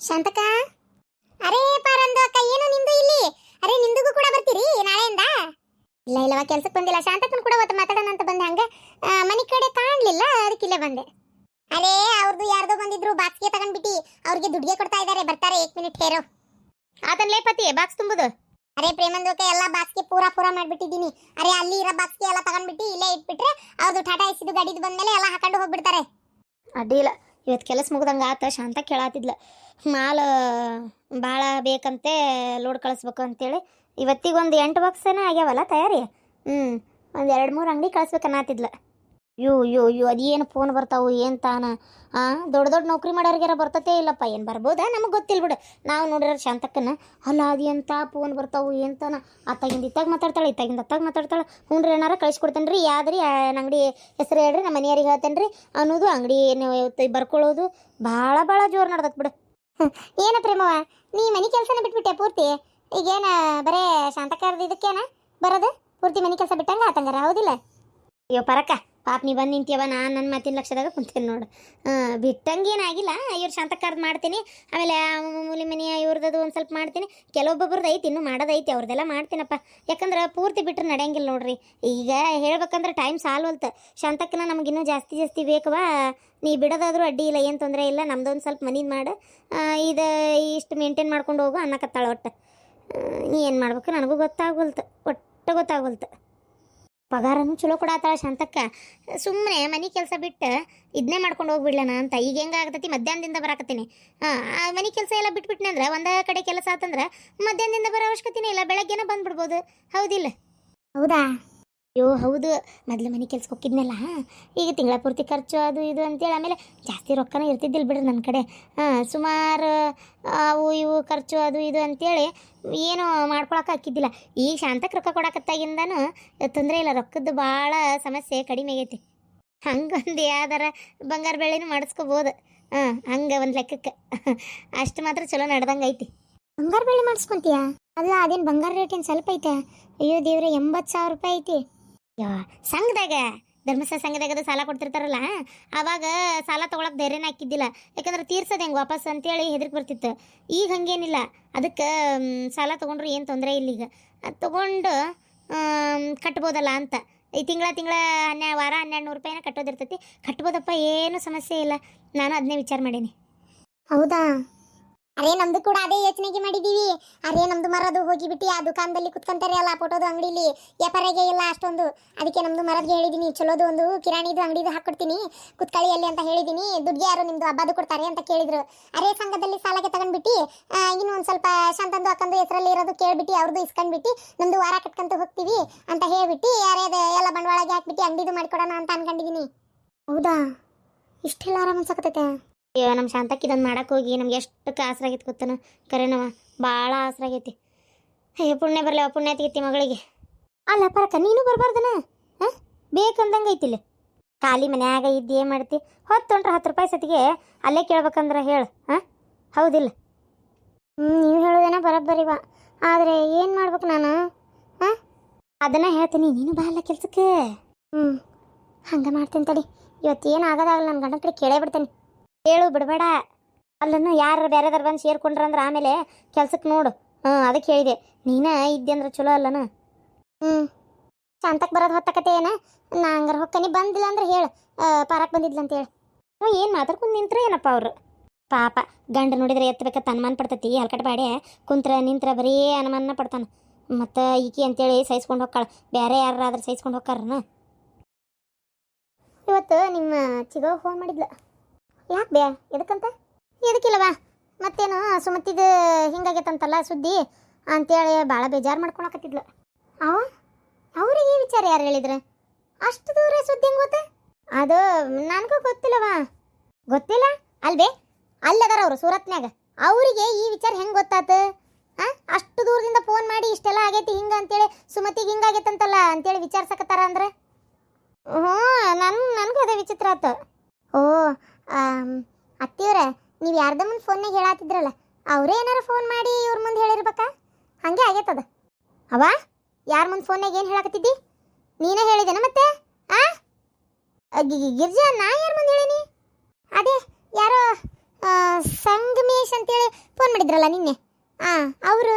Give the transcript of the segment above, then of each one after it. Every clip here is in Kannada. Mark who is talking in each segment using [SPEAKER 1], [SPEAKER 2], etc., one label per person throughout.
[SPEAKER 1] ಶಾಂತಕ ಅರೇ ಪಾರಂದು ಅಕ್ಕ ಏನು ನಿಮ್ದು ಇಲ್ಲಿ? ಅರೆ ನಿಮ್ದಿಗೂ ಕೂಡ ಬರ್ತೀರಿ ನಾಳೆಯಿಂದ? ಇಲ್ಲ ಇಲ್ಲವ ಕೆಲ್ಸಕ್ಕೆ ಬಂದಿಲ್ಲ. ಶಾಂತಕನ್ ಕೂಡ ಅವತ್ತು ಮಾತಾಡೋಣ ಅಂತ ಬಂದೆ ಹಂಗ. ಮನೆ ಕಡೆ ಕಾಣ್ಲಿಲ್ಲ ಅದಕ್ಕೆ ಇಲ್ಲೇ ಬಂದೆ. ಅರೇ ಅವ್ರದ್ದು ಯಾರ್ದೋ ಬಂದಿದ್ರು ಬಾಕ್ಸ್ಗೆ ತಗೊಂಡ್ಬಿಟ್ಟು ಅವ್ರಿಗೆ ದುಡ್ಡಿಗೆ ಕೊಡ್ತಾ ಇದ್ದಾರೆ ಬರ್ತಾರೆ ಏಕ್ ಮಿನಿಟ್ ಹೇರೋ.
[SPEAKER 2] ಆತನ ಪತಿ ಬಾಕ್ಸ್ ತುಂಬುದು.
[SPEAKER 1] ಅರೆ ಪ್ರೇಮಂದೋಕೆ ಎಲ್ಲ ಬಾಕ್ಸ್ಗೆ ಪೂರಾ ಪೂರಾ ಮಾಡ್ಬಿಟ್ಟಿದ್ದೀನಿ. ಅರೆ ಅಲ್ಲಿ ಇರೋ ಬಾಕ್ಸ್ಗೆ ಎಲ್ಲ ತಗೊಂಡ್ಬಿಟ್ಟು ಇಲ್ಲೇ ಇಟ್ಬಿಟ್ರೆ ಅವ್ರದ್ದು ಟಾಟಾ ಎಸಿದು ಗಾಡಿದು ಬಂದ್ಮೇಲೆ ಎಲ್ಲ ಹಾಕೊಂಡು ಹೋಗ್ಬಿಡ್ತಾರೆ.
[SPEAKER 2] ಅಡ್ಡಿಲ್ಲ ಇವತ್ತು ಕೆಲಸ ಮುಗ್ದಂಗೆ ಆತ, ಶಾಂತ ಕೇಳಾತಿದ್ಲ. ಮಾಲ್ ಭಾಳ ಬೇಕಂತೆ, ಲೋಡ್ ಕಳಿಸ್ಬೇಕು ಅಂತೇಳಿ. ಇವತ್ತಿಗೊಂದು ಎಂಟು ಬಾಕ್ಸೇನ ಆಗ್ಯಾವಲ್ಲ ತಯಾರಿ? ಹ್ಞೂ ಒಂದು ಎರಡು ಮೂರು ಅಂಗಡಿ ಕಳಿಸ್ಬೇಕನ್ನತ್ತಿದ್ಲ ಯೋ ಯೋ ಯೋ ಅದೇನು ಫೋನ್ ಬರ್ತಾವು ಏನು ತಾನ? ಹಾಂ ದೊಡ್ಡ ದೊಡ್ಡ ನೌಕರಿ ಮಾಡೋರಿಗಾರ ಬರ್ತತೆ ಇಲ್ಲಪ್ಪ ಏನು ಬರ್ಬೋದಾ? ನಮಗೆ ಗೊತ್ತಿಲ್ಲ ಬಿಡು. ನಾವು ನೋಡಿರೋ ಶಾಂತಕ್ಕನ ಅಲ್ಲ ಅದು ಅಂತ ಫೋನ್ ಬರ್ತಾವು ಏನು ತಾನ? ಅತ್ತಾಗಿಂದ ಇತ್ತಾಗ ಮಾತಾಡ್ತಾಳೆ ಇತ್ತಾಗಿಂದ ಅತ್ತಾಗ ಮಾತಾಡ್ತಾಳೆ. ಹ್ಞೂ ರೀ ಏನಾರ ಕಳಿಸ್ಕೊಡ್ತೇನೆ ರೀ ಯಾವ್ದ್ರಿ ಅಂಗಡಿ ಹೆಸರು ಹೇಳ್ರಿ ನಮ್ಮ ಮನೆಯವ್ರಿಗೆ ಹೇಳ್ತೇನೆ ರೀ ಅನ್ನೋದು ಅಂಗಡಿ ಏನು ಬರ್ಕೊಳ್ಳೋದು ಭಾಳ ಭಾಳ ಜೋರು ನಡ್ದತ್ ಬಿಡು.
[SPEAKER 1] ಏನ ಪ್ರೇಮವ ನೀ ಮನೆ ಕೆಲಸನ ಬಿಟ್ಬಿಟ್ಟೆ ಪೂರ್ತಿ? ಈಗೇನ ಬರೇ ಶಾಂತಕಾರದ ಇದಕ್ಕೇನ ಬರೋದು? ಪೂರ್ತಿ ಮನೆ ಕೆಲಸ ಬಿಟ್ಟಂಗ ಆತಂಗಾರ ಹೌದಿಲ್ಲ?
[SPEAKER 2] ಅಯ್ಯೋ ಪರಕ್ಕ ಪಾಪ, ನೀ ಬಂದು ನಿಂತೀವ ನಾನು ನನ್ನ ಮಾತಿನ ಲಕ್ಷದಾಗ ಕುಂತೀನಿ ನೋಡು. ಬಿಟ್ಟಂಗೇನಾಗಿಲ್ಲ, ಇವ್ರು ಶಾಂತಕಾರ್ದು ಮಾಡ್ತೀನಿ. ಆಮೇಲೆ ಮೂಲಿ ಮನೆಯ ಇವ್ರದ್ದು ಒಂದು ಸ್ವಲ್ಪ ಮಾಡ್ತೀನಿ. ಕೆಲವೊಬ್ಬೊಬ್ರದ್ದು ಐತಿ, ಇನ್ನೂ ಮಾಡೋದೈತಿ ಅವ್ರದ್ದೆಲ್ಲ ಮಾಡ್ತೀನಪ್ಪ. ಯಾಕಂದ್ರೆ ಪೂರ್ತಿ ಬಿಟ್ಟರೆ ನಡೆಯಂಗಿಲ್ಲ ನೋಡ್ರಿ. ಈಗ ಹೇಳ್ಬೇಕಂದ್ರೆ ಟೈಮ್ ಸಾಲ್ವಲ್ತ ಶಾಂತಕ್ಕನ ನಮಗಿನ್ನೂ ಜಾಸ್ತಿ ಜಾಸ್ತಿ ಬೇಕವಾ ನೀ ಬಿಡೋದಾದ್ರೂ ಅಡ್ಡಿ ಇಲ್ಲ, ಏನು ತೊಂದರೆ ಇಲ್ಲ ನಮ್ದೊಂದು ಸ್ವಲ್ಪ ಮನಿದು ಮಾಡು. ಇದು ಇಷ್ಟು ಮೇಂಟೈನ್ ಮಾಡ್ಕೊಂಡು ಹೋಗು ಅನ್ನಕತ್ತಾಳ ಒಟ್ಟು. ನೀ ಏನು ಮಾಡ್ಬೇಕು, ನನಗೂ ಗೊತ್ತಾಗೋಲ್ತು. ಒಟ್ಟು ಗೊತ್ತಾಗೋಲ್ತು. ಪಗಾರನು ಚಲೋ ಕೊಡತ್ತಾಳ ಶಾಂತಕ್ಕ. ಸುಮ್ಮನೆ ಮನೆ ಕೆಲಸ ಬಿಟ್ಟು ಇದನ್ನೇ ಮಾಡ್ಕೊಂಡು ಹೋಗ್ಬಿಡ್ಲನ ಅಂತ. ಈಗ ಹೆಂಗಾಗ್ತೈತಿ ಮಧ್ಯಾಹ್ನದಿಂದ ಬರಾಕತ್ತೀನಿ. ಹಾಂ ಮನೆ ಕೆಲಸ ಎಲ್ಲ ಬಿಟ್ಬಿಟ್ನೆ ಅಂದ್ರೆ ಒಂದೇ ಕಡೆ ಕೆಲಸ ಆತಂದ್ರೆ ಮಧ್ಯಾಹ್ನದಿಂದ ಬರೋ ಅವಶ್ಯಕತೆನೇ ಇಲ್ಲ. ಬೆಳಗ್ಗೆನೇ ಬಂದ್ಬಿಡ್ಬೋದು. ಹೌದಿಲ್ಲ?
[SPEAKER 1] ಹೌದಾ?
[SPEAKER 2] ಅಯ್ಯೋ ಹೌದು. ಮೊದಲು ಮನೆ ಕೆಲ್ಸಕ್ಕೆ ಹೋಗಿದ್ನಲ್ಲ ಈಗ ತಿಂಗಳ ಪೂರ್ತಿ ಖರ್ಚು ಅದು ಇದು ಅಂತೇಳಿ ಆಮೇಲೆ ಜಾಸ್ತಿ ರೊಕ್ಕನೂ ಇರ್ತಿದ್ದಿಲ್ಲ ಬಿಡ್ರಿ ನನ್ನ ಕಡೆ. ಹಾಂ, ಸುಮಾರು ಅವು ಇವು ಖರ್ಚು ಅದು ಇದು ಅಂತೇಳಿ ಏನು ಮಾಡ್ಕೊಳಕ್ಕೆ ಹಾಕಿದ್ದಿಲ್ಲ. ಈಗ ಶಾಂತಕ್ಕೆ ರೊಕ್ಕ ಕೊಡಕತ್ತಾಗಿಂದನೂ ತೊಂದರೆ ಇಲ್ಲ, ರೊಕ್ಕದ್ದು ಭಾಳ ಸಮಸ್ಯೆ ಕಡಿಮೆ ಆಗೈತಿ. ಹಂಗೊಂದು ಯಾವ್ದಾರ ಬಂಗಾರ ಬೆಳೆನೂ ಮಾಡಿಸ್ಕೋಬೋದು. ಹಾಂ, ಹಂಗೆ ಒಂದು ಲೆಕ್ಕಕ್ಕೆ. ಅಷ್ಟು ಮಾತ್ರ ಚಲೋ ನಡ್ದಂಗೆ ಐತಿ.
[SPEAKER 1] ಬಂಗಾರ ಬೆಳೆ ಮಾಡಿಸ್ಕೊಂತೀಯಾ? ಅಲ್ಲ, ಅದೇನು ಬಂಗಾರ ರೇಟ್ ಏನು ಸ್ವಲ್ಪ ಐತೆ? ಅಯ್ಯೋ ದೇವ್ರೆ, ಎಂಬತ್ತು ಸಾವಿರ ರೂಪಾಯಿ ಐತಿ.
[SPEAKER 2] ಯಾ, ಸಂಘದಾಗ, ಧರ್ಮಸ್ಥಳ ಸಂಘದಾಗ ಅದು ಸಾಲ ಕೊಡ್ತಿರ್ತಾರಲ್ಲ ಆವಾಗ ಸಾಲ ತೊಗೊಳಕ್ ಧೈರ್ಯನ ಹಾಕಿದ್ದಿಲ್ಲ. ಯಾಕಂದ್ರೆ ತೀರ್ಸೋದು ಹೆಂಗೆ ವಾಪಸ್ ಅಂತೇಳಿ ಹೆದರಿಕೆ ಬರ್ತಿತ್ತು. ಈಗ ಹಂಗೇನಿಲ್ಲ. ಅದಕ್ಕೆ ಸಾಲ ತೊಗೊಂಡ್ರೆ ಏನು ತೊಂದರೆ ಇಲ್ಲ ಈಗ. ಅದು ತೊಗೊಂಡು ಕಟ್ಬೋದಲ್ಲ ಅಂತ. ಈ ತಿಂಗಳ ತಿಂಗಳ ಹನ್ನೆರಡು ವಾರ ಹನ್ನೆರಡು ನೂರು ರೂಪಾಯಿನ ಕಟ್ಟೋದಿರ್ತೈತಿ. ಕಟ್ಬೋದಪ್ಪ, ಏನು ಸಮಸ್ಯೆ ಇಲ್ಲ. ನಾನು ಅದನ್ನೇ ವಿಚಾರ ಮಾಡೀನಿ.
[SPEAKER 1] ಹೌದಾ? ಅರೇ, ನಮ್ದು ಕೂಡ ಅದೇ ಯೋಚನೆಗೆ ಮಾಡಿದೀವಿ. ಅರೇ, ನಮ್ದು ಮರದು ಹೋಗಿಬಿಟ್ಟು, ಆ ದುಕಾನದಲ್ಲಿ ಕುತ್ಕೊಂತಾರೆ ಅಲ್ಲ ಫೋಟೋದು ಅಂಗಡಿಲಿ. ವ್ಯಾಪಾರಿಗೆ ಇಲ್ಲ ಅಷ್ಟೊಂದು. ಅದಕ್ಕೆ ನಮ್ದು ಮರದ್ಗೆ ಹೇಳಿದೀನಿ, ಚಲೋದು ಒಂದು, ಕಿರಾಣಿದು, ಅಂಗಡಿದು ಹಾಕೊಡ್ತೀನಿ. ಕುತ್ಕಳಿ ಅಲ್ಲಿ ಅಂತ ಹೇಳಿದೀನಿ. ದುಡ್ಡು ಯಾರು ನಿಮ್ದು ಹಬ್ಬದು ಕೊಡ್ತಾರೆ ಅಂತ ಕೇಳಿದ್ರು. ಅರೇ, ಸಂಘದಲ್ಲಿ ಸಾಲಕ್ಕೆ ತಗೊಂಡ್ಬಿಟ್ಟು ಇನ್ನು ಒಂದು ಸ್ವಲ್ಪ ಶಾಂತಂದು ಅಕ್ಕಂದು ಹೆಸರಲ್ಲಿ ಇರೋದು ಕೇಳ್ಬಿಟ್ಟು ಅವ್ರದ್ದು ಇಸ್ಕೊಂಡ್ಬಿಟ್ಟು, ನಮ್ದು ವಾರ ಕಟ್ಕೊಂತ ಹೋಗ್ತೀವಿ ಅಂತ ಹೇಳ್ಬಿಟ್ಟು ಯಾರೇ ಎಲ್ಲ ಬಂಡವಾಳಗೆ ಹಾಕ್ಬಿಟ್ಟು, ಅಂಗಡಿದು ಮಾಡಿಕೊಡೋಣ ಅಂತ ಅನ್ಕೊಂಡಿದೀನಿ. ಹೌದಾ? ಇಷ್ಟೆಲ್ಲ ಆರಾಮ ಅನ್ಸಕತ್ತೈತೆ
[SPEAKER 2] ಅಯ್ಯೋ ನಮ್ಮ ಶಾಂತಕ್ಕೆ ಇದನ್ನು ಮಾಡಕ್ಕೆ ಹೋಗಿ, ನಮ್ಗೆ ಎಷ್ಟು ಆಸರಾಗೈತಿ ಗೊತ್ತನ? ಕರೆನವ ಭಾಳ ಆಸರಾಗೈತಿ ಅಯ್ಯೋ, ಪುಣ್ಯ ಬರಲಿ ಪುಣ್ಯ ತೆಗಿತಿ ಮಗಳಿಗೆ. ಅಲ್ಲ, ಪರಕ, ನೀನು ಬರಬಾರ್ದನ? ಹಾಂ? ಬೇಕಂದಂಗೆ ಐತಿಲ್ಲ ಖಾಲಿ ಮನ್ಯಾಗ ಇದ್ದು ಏನು ಮಾಡ್ತಿ? ಹೊತ್ತೊಂಡ್ರೆ ಹತ್ತು ರೂಪಾಯಿ ಸತಿಗೆ ಅಲ್ಲೇ ಕೇಳ್ಬೇಕಂದ್ರೆ ಹೇಳು, ಹಾಂ? ಹೌದಿಲ್ಲ.
[SPEAKER 1] ಹ್ಞೂ ನೀವು ಹೇಳೋದೇನೋ ಬರೋಬ್ಬರಿವ ಆದರೆ ಏನು ಮಾಡ್ಬೇಕು ನಾನು? ಹಾಂ?
[SPEAKER 2] ಅದನ್ನ ಹೇಳ್ತೀನಿ, ನೀನು ಬಾ ಅಲ್ಲ ಕೆಲ್ಸಕ್ಕೆ.
[SPEAKER 1] ಹ್ಞೂ ಹಂಗೆ ಮಾಡ್ತೀನಿ ತಡಿ. ಇವತ್ತು ಏನು ಆಗೋದಾಗಲ್ಲ ನನ್ನ ಗಂಡನ ಕಡೆ ಕೇಳೇ ಬಿಡ್ತೇನೆ.
[SPEAKER 2] ಹೇಳು ಬಿಡಬೇಡ. ಅಲ್ಲನ್ನು ಯಾರು ಬೇರೆದಾರು ಬಂದು ಸೇರ್ಕೊಂಡ್ರಂದ್ರೆ ಆಮೇಲೆ ಕೆಲ್ಸಕ್ಕೆ ನೋಡು. ಹ್ಞೂ ಅದಕ್ಕೆ ಹೇಳಿದೆ. ನೀನೇ ಇದ್ದೆ ಅಂದ್ರೆ ಚಲೋ ಅಲ್ಲನ?
[SPEAKER 1] ಹ್ಞೂ ಶಾಂತಕ್ಕೆ ಬರೋದು ಹೊತ್ತಕತೆ ಏನ? ನಾ ಹಂಗಾರ ಹೊಕ್ಕನಿ, ಬಂದಿಲ್ಲ ಅಂದ್ರೆ ಹೇಳು. ಪಾರಕ್ಕೆ ಬಂದಿದ್ಲ ಅಂತ ಹ್ಞೂ
[SPEAKER 2] ಏನು ಮಾತಾಡ್ಕೊಂಡು ನಿಂತ್ರೆ ಏನಪ್ಪ ಅವರು? ಪಾಪ, ಗಂಡ ನೋಡಿದ್ರೆ ಎತ್ತಬೇಕಂತ ಅನುಮಾನ ಪಡ್ತೈತಿ ಹಲ್ಕಟ್ ಬಾಡೆ. ಕುಂತ್ರ, ನಿಂತ್ರ ಬರೀ ಅನುಮಾನ ಪಡ್ತಾನೆ. ಮತ್ತು ಈಕಿ ಅಂತೇಳಿ ಸಹಿಸ್ಕೊಂಡು ಹೋಗ್ಕಾಳ ಬೇರೆ ಯಾರಾದ್ರೂ ಸಹಿಸ್ಕೊಂಡು ಹೋಗ್ಕಾರನ
[SPEAKER 1] ಇವತ್ತು ನಿಮ್ಮ ಚಿಗೋ ಫೋನ್ ಮಾಡಿದ್ಲ.
[SPEAKER 2] ಯಾಕೆ ಬೇ? ಎದಕ್ಕಂತ?
[SPEAKER 1] ಎದಕ್ಕಿಲ್ಲವಾ? ಮತ್ತೇನು ಸುಮತಿದು ಹಿಂಗಾಗೈತಂತಲ್ಲ ಸುದ್ದಿ? ಅಂತೇಳಿ ಭಾಳ ಬೇಜಾರು ಮಾಡ್ಕೊಳಕತ್ತಿದ್ಲು. ಅವ? ಅವ್ರಿಗೆ ಈ ವಿಚಾರ ಯಾರು ಹೇಳಿದ್ರೆ? ಅಷ್ಟು ದೂರ ಸುದ್ದಿ ಹೆಂಗ್ ಗೊತ್ತ ಅದು ನನಗೂ ಗೊತ್ತಿಲ್ಲವಾ. ಗೊತ್ತಿಲ್ಲ? ಅಲ್ವೇ? ಅಲ್ಲದಾರ ಅವರು ಸೂರತ್ನ್ಯಾಗ. ಅವರಿಗೆ ಈ ವಿಚಾರ ಹೆಂಗೆ ಗೊತ್ತಾತ? ಹಾಂ ಅಷ್ಟು ದೂರದಿಂದ ಫೋನ್ ಮಾಡಿ ಇಷ್ಟೆಲ್ಲ ಆಗೈತಿ ಹಿಂಗೆ ಅಂತೇಳಿ ಸುಮತಿಗೆ ಹಿಂಗಾಗೈತಂತಲ್ಲ ಅಂತೇಳಿ ವಿಚಾರಿಸಕತ್ತಾರ ಅಂದ್ರೆ? ಹ್ಞೂ ನನ್ನ ನನಗೂ ಅದೇ ವಿಚಿತ್ರ ಆತು. ಓ ಅತ್ತಿಯವ್ರೆ ನೀವು ಯಾರ್ದ ಮುಂದೆ ಫೋನ್ನಾಗ ಹೇಳಾತಿದ್ರಲ್ಲ ಅವರೇ ಏನಾರು ಫೋನ್ ಮಾಡಿ ಇವ್ರ ಮುಂದೆ ಹೇಳಿರ್ಬೇಕಾ? ಹಂಗೆ ಆಗೈತದ. ಅವ ಯಾರ ಮುಂದೆ ಫೋನ್ನಾಗ ಏನು ಹೇಳಕತ್ತಿದ್ದಿ? ನೀನೇ ಹೇಳಿದೇನ ಮತ್ತೆ? ಆ? ಗಿರ್ಜಾ ನಾ ಯಾರ ಮುಂದೆ ಹೇಳೀನಿ? ಅದೇ ಯಾರೋ ಆ, ಸಂಗಮೇಶ್ ಅಂತೇಳಿ ಫೋನ್ ಮಾಡಿದ್ರಲ್ಲ ನಿನ್ನೆ. ಹಾಂ ಅವರು.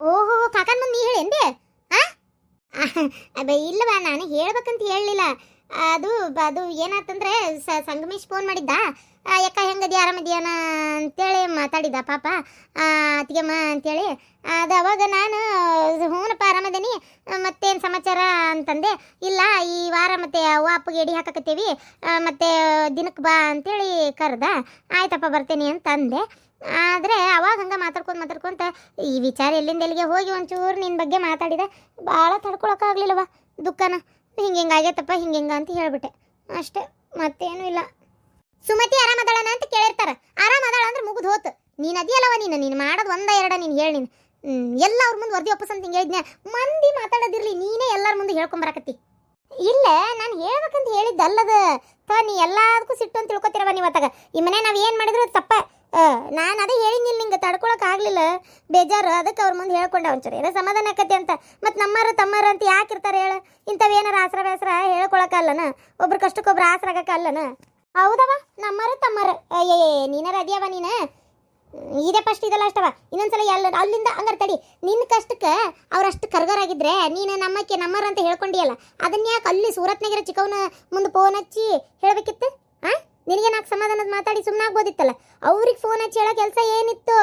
[SPEAKER 1] ಓಹೋ ಕಾಕನ್ ಮುಂದೆ ನೀ ಹೇಳೇನ್ಬಿ ಹಾಂ ಅಬ್ಬ ಇಲ್ಲವಾ ನಾನು ಹೇಳ್ಬೇಕಂತ ಹೇಳಲಿಲ್ಲ. ಅದು ಅದು ಏನಾತಂದ್ರೆ ಸಂಗಮೇಶ್ ಫೋನ್ ಮಾಡಿದ್ದ. ಯಾಕ ಹೆಂಗದಿ ಆರಾಮದಿಯಾನ ಅಂತೇಳಿ ಮಾತಾಡಿದ ಪಾಪ. ಅತ್ತಿಗೆಮ್ಮ ಅಂತೇಳಿ. ಅದು ಅವಾಗ ನಾನು ಹ್ಞೂನಪ್ಪ ಆರಾಮದೇನಿ? ಮತ್ತೇನು ಸಮಾಚಾರ? ಅಂತಂದೆ. ಇಲ್ಲ, ಈ ವಾರ ಮತ್ತೆ ಅವ್ವ ಅಪ್ಪಗೆ ಎಡಿ ಹಾಕಕತ್ತೀವಿ. ಮತ್ತೆ ದಿನಕ್ಕೆ ಬಾ ಅಂತೇಳಿ ಕರೆದ. ಆಯ್ತಪ್ಪ, ಬರ್ತೇನೆ ಅಂತ ಅಂದೆ ಆದರೆ ಅವಾಗ ಹಂಗೆ ಮಾತಾಡ್ಕೊಂತ ಮಾತಾಡ್ಕೊಂತ ಈ ವಿಚಾರ ಎಲ್ಲಿಂದ ಎಲ್ಲಿಗೆ ಹೋಗಿ ಒಂಚೂರು ನಿನ್ನ ಬಗ್ಗೆ ಮಾತಾಡಿದೆ. ಭಾಳ ತಡ್ಕೊಳಕ್ಕಾಗ್ಲಿಲ್ಲವ ದುಃಖನ. ಹಿಂಗೆ ಹಿಂಗೆ ಆಗೈತಪ್ಪ, ಹಿಂಗೆ ಹಿಂಗೆ ಅಂತ ಹೇಳ್ಬಿಟ್ಟೆ. ಅಷ್ಟೇ, ಮತ್ತೇನು ಇಲ್ಲ. ಸುಮತಿ ಆರಾಮದಾಳನ ಅಂತ ಕೇಳಿರ್ತಾರ. ಆರಾಮದಾಳ ಅಂದ್ರೆ ಮುಗಿದು ಹೋತು. ನೀನು ಅದಿಯಲ್ಲವ ನೀನು ನೀನು ಮಾಡೋದು ಒಂದ ಎರಡ ನೀನು ಹೇಳಿ ನೀನು. ಎಲ್ಲ ಅವ್ರ ಮುಂದೆ ವರದಿ ವಾಪಸ್ ಅಂತ ಹಿಂಗೆ ಹೇಳಿದ್ನೆ. ಮಂದಿ ಮಾತಾಡೋದಿರ್ಲಿ, ನೀನೇ ಎಲ್ಲರ ಮುಂದೆ ಹೇಳ್ಕೊಂಬರಕತ್ತಿ ಇಲ್ಲ, ನಾನು ಹೇಳ್ಬೇಕಂತ ಹೇಳಿದ್ದಲ್ಲದ. ತ, ನೀ ಎಲ್ಲದಕ್ಕೂ ಸಿಟ್ಟು ಅಂತ ತಿಳ್ಕೊತಿರವ ನೀವತ್ತಾಗ ಈ ಮನೆ ನಾವು ಏನು ಮಾಡಿದ್ರು ತಪ್ಪ. ನಾನು ಅದೇ ಹೇಳಿದ್ನಿಲ್ಲ ನಿಂಗೆ, ತಡ್ಕೊಳಕ್ ಆಗ್ಲಿಲ್ಲ. ಬೇಜಾರು, ಅದಕ್ಕೆ ಅವ್ರ ಮುಂದೆ ಹೇಳ್ಕೊಂಡೆ ಒಂಚೂರು. ಏನೋ ಸಮಾಧಾನ ಆಕತಿ ಅಂತ. ಮತ್ತು ನಮ್ಮರು, ತಮ್ಮರು ಅಂತ ಯಾಕೆ ಇರ್ತಾರೆ ಹೇಳು. ಏನಾರ ಆಸರ ಬೇಸರ ಹೇಳ್ಕೊಳಕಲ್ಲನ ಒಬ್ರ ಕಷ್ಟಕ್ಕೊಬ್ರು ಆಸರ ಆಗಕ್ಕಲ್ಲನ ಹೌದವ ನಮ್ಮರು, ತಮ್ಮರು. ಅಯ್ಯೇ ನೀನಾರ ಅದಿಯವ ನೀನು? ಇದೇ ಫಸ್ಟ್ ಇದೆಲ್ಲ ಅಷ್ಟವ ಇನ್ನೊಂದ್ಸಲ ಎಲ್ಲ, ಅಲ್ಲಿಂದ ಹಂಗಾರೆ ತಡಿ. ನಿನ್ನ ಕಷ್ಟಕ್ಕೆ ಅವ್ರಷ್ಟು ಕರ್ಗರಾಗಿದ್ರೆ ನೀನು ನಮ್ಮಕ್ಕೆ ನಮ್ಮರು ಅಂತ ಹೇಳ್ಕೊಂಡಿಯಲ್ಲ, ಅದನ್ನ ಯಾಕೆ ಅಲ್ಲಿ ಸೂರತ್ನಾಗಿರೋ ಚಿಕ್ಕವನ ಮುಂದೆ ಫೋನ್ ಹಚ್ಚಿ ಹೇಳಬೇಕಿತ್ತು? ಆ ನಿನಗೆ ನಾಲ್ಕು ಸಮಾಧಾನದ ಮಾತಾಡಿ ಸುಮ್ಮನೆ ಆಗ್ಬೋದಿತ್ತಲ್ಲ? ಅವ್ರಿಗೆ ಫೋನ್ ಹಚ್ಚಿ ಹೇಳೋ ಕೆಲಸ ಏನಿತ್ತು?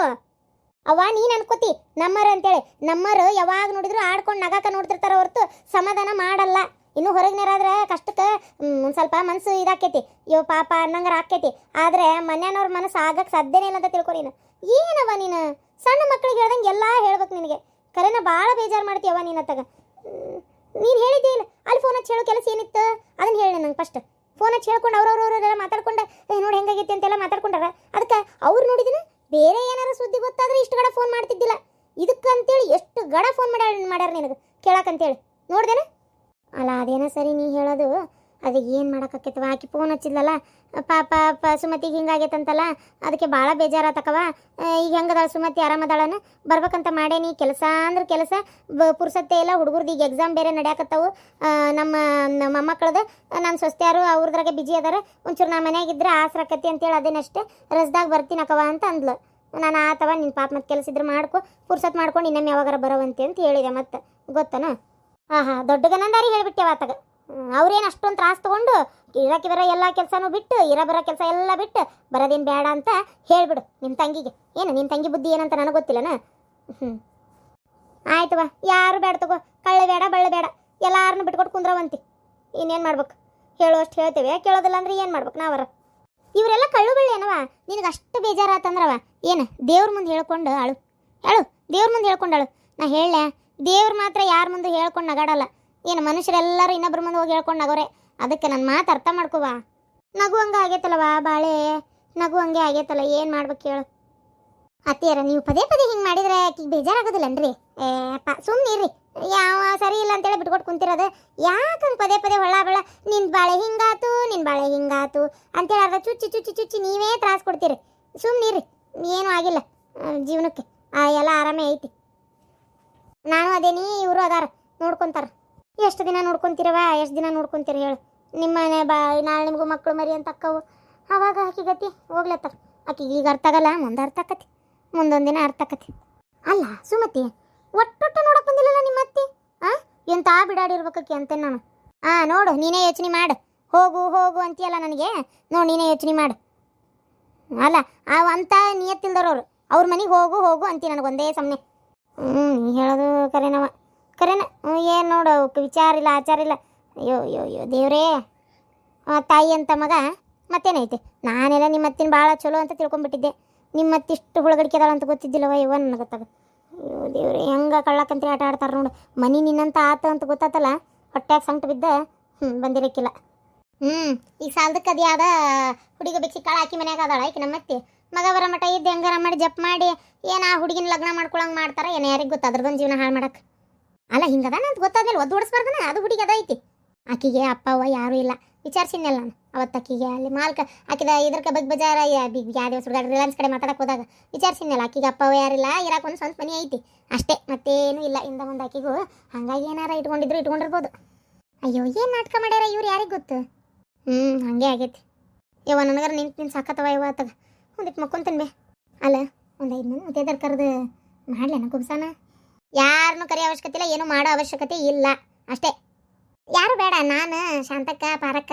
[SPEAKER 1] ಅವ್ವ, ನೀನು ಅನ್ಕೋತಿ ನಮ್ಮರು ಅಂತೇಳಿ. ನಮ್ಮರು ಯಾವಾಗ ನೋಡಿದ್ರು ಆಡ್ಕೊಂಡು ನಗಾಕ ನೋಡ್ತಿರ್ತಾರ ಹೊರತು ಸಮಾಧಾನ ಮಾಡಲ್ಲ. ಇನ್ನು ಹೊರಗಿನರಾದ್ರೆ ಕಷ್ಟಕ್ಕೆ ಒಂದು ಸ್ವಲ್ಪ ಮನಸ್ಸು ಇದಾಕೈತಿ. ಯೋ ಪಾಪ ಅನ್ನಂಗಾರ ಆಕೈತಿ. ಆದರೆ ಮನೆಯವ್ರ ಮನಸ್ಸು ಆಗಕ್ಕೆ ಸಾಧ್ಯನೇ ಇಲ್ಲ ಅಂತ ತಿಳ್ಕೊ ನೀನು. ಏನವ ನೀನು? ಸಣ್ಣ ಮಕ್ಳಿಗೆ ಹೇಳ್ದಂಗೆ ಎಲ್ಲ ಹೇಳ್ಬೇಕು ನಿನಗೆ. ಕರೆನ ಭಾಳ ಬೇಜಾರು ಮಾಡ್ತೀಯವ ನೀನು ಅತ್ತಾಗ. ನೀನು ಹೇಳಿದ್ದೇ ಇಲ್ಲ ಅಲ್ಲಿ ಫೋನ್ ಹಚ್ಚಿ ಹೇಳೋ ಕೆಲಸ ಏನಿತ್ತು? ಅದನ್ನ ಹೇಳಿ ನಂಗೆ ಫಸ್ಟ್ ಫೋನ್ ಹಚ್ಚಿ ಹೇಳ್ಕೊಂಡು ಅವ್ರವ್ರವ್ರೆಲ್ಲ ಮಾತಾಡ್ಕೊಂಡು, ಏ, ನೋಡಿ ಹೆಂಗಾಗೈತಿ ಅಂತೆಲ್ಲ ಮಾತಾಡ್ಕೊಂಡಾರ. ಅದಕ್ಕೆ ಅವ್ರು ನೋಡಿದ್ರೆ ಬೇರೆ ಏನಾರ ಸುದ್ದಿ ಗೊತ್ತಾದ್ರೆ ಇಷ್ಟು ಗಡ ಫೋನ್ ಮಾಡ್ತಿದ್ದಿಲ್ಲ. ಇದಕ್ಕಂತೇಳಿ ಎಷ್ಟು ಗಡ ಫೋನ್ ಮಾಡ್ಯಾರ ಮಾಡ್ಯಾರ ನಿನಗೆ? ಕೇಳಕ್ಕಂತೇಳಿ ನೋಡ್ದೇನ? ಅಲ್ಲ, ಅದೇನೋ ಸರಿ ನೀ ಹೇಳೋದು ಅದು ಏನು ಮಾಡೋಕ್ಕಾಕೈತವ? ಆಕೆ ಫೋನ್ ಹಚ್ಚಿದ್ಲಲ್ಲ, ಪಾಪ ಪ ಸುಮತಿಗೆ ಹಿಂಗಾಗೈತಂತಲ್ಲ, ಅದಕ್ಕೆ ಭಾಳ ಬೇಜಾರಾತಕವ. ಈಗ ಹೆಂಗದಾಳ ಸುಮತಿ? ಆರಾಮದಾಳನ? ಬರ್ಬೇಕಂತ ಮಾಡೇನಿ ಕೆಲಸ ಅಂದ್ರೆ ಕೆಲಸ, ಬ, ಪುರ್ಸತ್ತೆ ಇಲ್ಲ, ಹುಡುಗರ್ದು ಈಗ ಎಕ್ಸಾಮ್ ಬೇರೆ ನಡೆಯಕತ್ತವು. ನಮ್ಮ ನಮ್ಮ ನನ್ನ ಸೊಸ್ತ್ಯಾರು ಅವ್ರದ್ರಾಗೆ ಬಿಜಿ ಅದಾರ. ಒಂಚೂರು ನಾ ಮನ್ಯಾಗಿದ್ರೆ ಆಸರಾಕತಿ ಅಂತೇಳಿ ಅದೇನಷ್ಟೇ ರಸ್ದಾಗ ಬರ್ತೀನಕವ ಅಂತ ಅಂದ್ಲು ನಾನು ಆತವ ನಿನ್ನ ಪಾಪ ಮತ್ತೆ ಕೆಲಸ ಇದ್ರೆ ಮಾಡ್ಕೊ, ಪುರ್ಸತ್ ಮಾಡ್ಕೊಂಡು ಇನ್ನೊಮ್ಮೆ ಯಾವಾಗಾರ ಬರೋವಂತೆ ಅಂತ ಹೇಳಿದೆ ಮತ್ತೆ. ಗೊತ್ತನ? ಹಾಂ ಹಾಂ ದೊಡ್ಡ ಗನಂದಾರಿ ಹೇಳಿಬಿಟ್ಟೆವ ಆತಗ. ಅವ್ರೇನು ಅಷ್ಟೊಂದು ತ್ರಾಸ ತೊಗೊಂಡು ಇರಕ್ಕೆ ಬರೋ ಎಲ್ಲ ಕೆಲಸನೂ ಬಿಟ್ಟು, ಇರ ಬರೋ ಕೆಲಸ ಎಲ್ಲ ಬಿಟ್ಟು ಬರೋದೇನು ಬೇಡ ಅಂತ ಹೇಳಿಬಿಡು ನಿಮ್ಮ ತಂಗಿಗೆ. ಏನು ನಿಮ್ಮ ತಂಗಿ ಬುದ್ಧಿ ಏನಂತ ನನಗೆ ಗೊತ್ತಿಲ್ಲನ? ಹ್ಞೂ ಬಾ, ಯಾರು ಬೇಡ ತಗೋ, ಕಳ್ಳ ಬೇಡ, ಬಳ್ಳ ಬೇಡ ಎಲ್ಲಾರನ್ನು ಬಿಟ್ಕೊಟ್ಟು ಕುಂದ್ರವಂತಿ. ಇನ್ನೇನು ಮಾಡ್ಬೇಕು? ಹೇಳುವಷ್ಟು ಹೇಳ್ತೇವೆ, ಕೇಳೋದಿಲ್ಲ ಅಂದ್ರೆ ಏನು ಮಾಡ್ಬೇಕು ನಾವರ? ಇವರೆಲ್ಲ ಕಳ್ಳು ಬಳ್ಳಿ ಏನವ ನಿನಗೆ ಅಷ್ಟು ಬೇಜಾರಾತಂದ್ರವ? ಏನು, ದೇವ್ರ ಮುಂದೆ ಹೇಳ್ಕೊಂಡು ಅಳು ಹೇಳು, ದೇವ್ರ ಮುಂದೆ ಹೇಳ್ಕೊಂಡು ಅಳು ನಾ ಹೇಳ ದೇವ್ರು ಮಾತ್ರ ಯಾರ ಮುಂದೆ ಹೇಳ್ಕೊಂಡು ನಗಾಡಲ್ಲ. ಏನು ಮನುಷ್ಯರೆಲ್ಲರೂ ಇನ್ನೊಬ್ರ ಮುಂದೆ ಹೋಗಿ ಹೇಳ್ಕೊಂಡು ನಗೋರೆ? ಅದಕ್ಕೆ ನನ್ನ ಮಾತು ಅರ್ಥ ಮಾಡ್ಕೋವಾ ನಗು ಹಂಗೆ ಆಗೈತಲ್ಲವಾ ಬಾಳೆ? ನಗು ಹಂಗೆ ಆಗೈತಲ್ಲ, ಏನು ಮಾಡ್ಬೇಕು ಹೇಳು ಅತ್ತಿಯರ, ನೀವು ಪದೇ ಪದೇ ಹಿಂಗೆ ಮಾಡಿದ್ರೆ ಆಕಿಗೆ ಬೇಜಾರಾಗೋದಿಲ್ಲನ್ರಿ? ಏ, ಅಪ್ಪ ಸುಮ್ಮನೆ ಇರ್ರಿ. ಯಾವ ಸರಿ ಇಲ್ಲ ಅಂತೇಳಿ ಬಿಟ್ಕೊಟ್ಟು ಕುಂತಿರೋದು. ಯಾಕೆ ಹಂಗೆ ಪದೇ ಪದೇ ಹೊಳ್ಳ ಬಳ ನಿನ್ನ ಬಾಳೆ ಹಿಂಗಾತು ನಿನ್ನ ಬಾಳೆ ಹಿಂಗಾತು ಅಂತೇಳಿ ಅರ್ಧ ಚುಚ್ಚಿ ಚುಚ್ಚಿ ಚುಚ್ಚಿ ನೀವೇ ತ್ರಾಸು ಕೊಡ್ತೀರಿ. ಸುಮ್ಮನೆ ಇರ್ರಿ, ಏನೂ ಆಗಿಲ್ಲ ಜೀವನಕ್ಕೆ. ಎಲ್ಲ ಆರಾಮೇ ಐತಿ. ನಾನು ಅದೇನಿ, ಇವರು ಅದಾರ, ನೋಡ್ಕೊಂತಾರ. ಎಷ್ಟು ದಿನ ನೋಡ್ಕೊಂತೀರವ ಎಷ್ಟು ದಿನ ನೋಡ್ಕೊಂತೀರಿ ಹೇಳು. ನಿಮ್ಮ ಮನೆ ಬಾ, ನಾಳೆ ನಿಮಗೂ ಮಕ್ಕಳು ಮರಿ ಅಂತ ಅಕ್ಕವು. ಅವಾಗ ಆಕಿ ಗತಿ ಹೋಗ್ಲತ್ತಾರ ಆಕಿಗೆ ಈಗ ಅರ್ಥ ಆಗಲ್ಲ, ಮುಂದೆ ಅರ್ಥ ಆಕತಿ ಮುಂದೊಂದು ದಿನ ಅರ್ಥ ಆಕತಿ ಅಲ್ಲ, ಸುಮತಿ, ಒಟ್ಟೊಟ್ಟು ನೋಡಕ್ ಬಂದಿಲ್ಲಲ್ಲ ನಿಮ್ಮ ಅತ್ತಿ? ಆ? ಎಂತ ಬಿಡಾಡಿರ್ಬೇಕಕ್ಕೆ ಅಂತೆ ನಾನು? ಆ, ನೋಡು, ನೀನೇ ಯೋಚನೆ ಮಾಡು. ಹೋಗು ಹೋಗು ಅಂತೀಯಲ್ಲ ನನಗೆ? ನೋಡು, ನೀನೇ ಯೋಚನೆ ಮಾಡು. ಅಲ್ಲ ಅವ ಅಂತ ನಿಯತ್ತಿಲ್ದವ್ರವ್ರು ಅವ್ರ. ಮನೆಗೆ ಹೋಗು ಹೋಗು ನನಗೆ ಒಂದೇ ಸಮನೆ. ಹ್ಞೂ ಹೇಳೋದು ಕರೆನವ ಕರೆನ ಏನು ನೋಡು ವಿಚಾರ ಇಲ್ಲ, ಆಚಾರ ಇಲ್ಲ. ಅಯ್ಯೋ ಅಯ್ಯೋ ಅಯ್ಯೋ, ದೇವ್ರೇ. ತಾಯಿ ಅಂತ ಮಗ ಮತ್ತೇನೈತೆ? ನಾನೆಲ್ಲ ನಿಮ್ಮ ಅತ್ತಿನ ಭಾಳ ಚಲೋ ಅಂತ ತಿಳ್ಕೊಂಬಿಟ್ಟಿದ್ದೆ ನಿಮ್ಮ ಅತ್ತಿಷ್ಟು ಹುಳಗಡಿಕೆ ಅದಾಳ ಅಂತ ಗೊತ್ತಿದ್ದಿಲ್ಲವ ಇವ ನನಗೆ ಗೊತ್ತಾಗ ಅಯ್ಯೋ, ದೇವ್ರೆ, ಹೆಂಗೆ ಕಳ್ಳಕ್ಕಂತ ಆಟ ಆಡ್ತಾರೆ ನೋಡು. ಮನಿ ನಿನ್ನಂತ ಆತ ಅಂತ ಗೊತ್ತಾತಲ್ಲ ಹೊಟ್ಟೆಗೆ ಸಂಕಟ ಬಿದ್ದ ಹ್ಞೂ ಬಂದಿರಕ್ಕಿಲ್ಲ ಹ್ಞೂ ಈಗ ಸಾಲದಕ್ಕೆ ಅದು ಯಾವ್ದ ಹುಡುಗ ಬೆಚ್ಚಿ ಕಾಳು ಹಾಕಿ ಮನ್ಯಾಗ ಅದಾಳ ಆಕಿ ನಮ್ಮ ಅತ್ತಿ ಮಗ ಬರ ಮಠ ಇದ್ದು, ಹೆಂಗಾರ ಮಾಡಿ ಜಪ್ ಮಾಡಿ, ಏನು ಆ ಹುಡುಗಿನ ಲಗ್ನ ಮಾಡ್ಕೊಳಂಗೆ ಮಾಡ್ತಾರ, ಏನು ಯಾರಿಗೆ ಗೊತ್ತ, ಅದ್ರದೊಂದು ಜೀವನ ಹಾಳು ಮಾಡಕ್ಕೆ ಅಲ್ಲ, ಹಿಂಗದಾನ ಅಂತ ಗೊತ್ತಾದ್ಮೇಲೆ ಒದ್ದು ಓಡಿಸ್ಬಾರ್ದನ? ಅದು ಹುಡುಗಿ ಅದೈತಿ ಆಕಿಗೆ ಅಪ್ಪ ಅವ್ವ ಯಾರೂ ಇಲ್ಲ. ವಿಚಾರಿಸಿದ್ನಲ್ಲ ನಾನು. ಅವತ್ತು ಆಕಿಗೆ ಅಲ್ಲಿ ಮಾಲ್ಕ ಆಕಿದ ಇದ್ರಕ ಬಗ್ ಬಜಾರ ಯಾವ ದಿವಸ ರಿಲಯನ್ಸ್ ಕಡೆ ಮಾತಾಡಕ್ಕೆ ಹೋದಾಗ ವಿಚಾರಿಸಿದ್ನಲ್ಲ, ಆಕಿಗೆ ಅಪ್ಪ ಅವ್ವ ಯಾರಿಲ್ಲ ಇರಾಕ ಒಂದು ಸ್ವಂತ ಮನೆ ಐತಿ. ಅಷ್ಟೇ, ಮತ್ತೇನು ಇಲ್ಲ. ಇಂದ ಒಂದು ಆಕಿಗೂ ಹಂಗಾಗಿ ಏನಾರ ಇಟ್ಕೊಂಡಿದ್ರು ಇಟ್ಕೊಂಡಿರ್ಬೋದು. ಅಯ್ಯೋ, ಏನು ನಾಟಕ ಮಾಡ್ಯಾರ ಇವ್ರು ಯಾರಿಗೆ ಗೊತ್ತು? ಹ್ಞೂ ಹಾಗೆ ಆಗೈತಿ. ಯವ್ವ, ನನಗಾರ ನಿಂತು ನಿಂತು ಸಾಕತ್ತವ ಯವ್ವ ಆತಗ. ಒಂದಿಟ್ಟು ಮಕ್ಕೊಂತನ್ಬೇ ಅಲ್ಲ, ಒಂದು ಐದು ಮಂದಿ ಮತ್ತೆ ಕರೆದು ಮಾಡ್ಲೇನ ಕುಬ್ಸಾನ? ಯಾರನ್ನೂ ಕರೆಯೋ ಅವಶ್ಯಕತೆ ಇಲ್ಲ, ಏನು ಮಾಡೋ ಅವಶ್ಯಕತೆ ಇಲ್ಲ. ಅಷ್ಟೇ. ಯಾರು ಬೇಡ, ನಾನು, ಶಾಂತಕ್ಕ, ಪಾರಕ್ಕ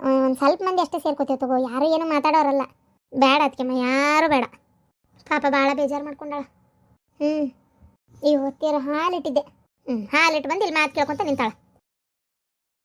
[SPEAKER 1] ಒಂದು ಸ್ವಲ್ಪ ಮಂದಿ ಅಷ್ಟೇ ಸೇರ್ಕೋತೀವಿ ತಗೋ, ಯಾರು ಏನು ಮಾತಾಡೋರಲ್ಲ. ಬೇಡ ಅದಕ್ಕೆಮ್ಮ ಯಾರು ಬೇಡ. ಪಾಪ ಭಾಳ ಬೇಜಾರು ಮಾಡ್ಕೊಂಡಾಳ. ಹ್ಞೂ ಈ ಹೊತ್ತಿರ ಹಾಲಿಟ್ಟಿದ್ದೆ. ಹ್ಞೂ ಹಾಲಿಟ್ಟು ಬಂದು ಇಲ್ಲಿ ಮಾತು ಕೇಳ್ಕೊತ ನಿಂತಾಳ.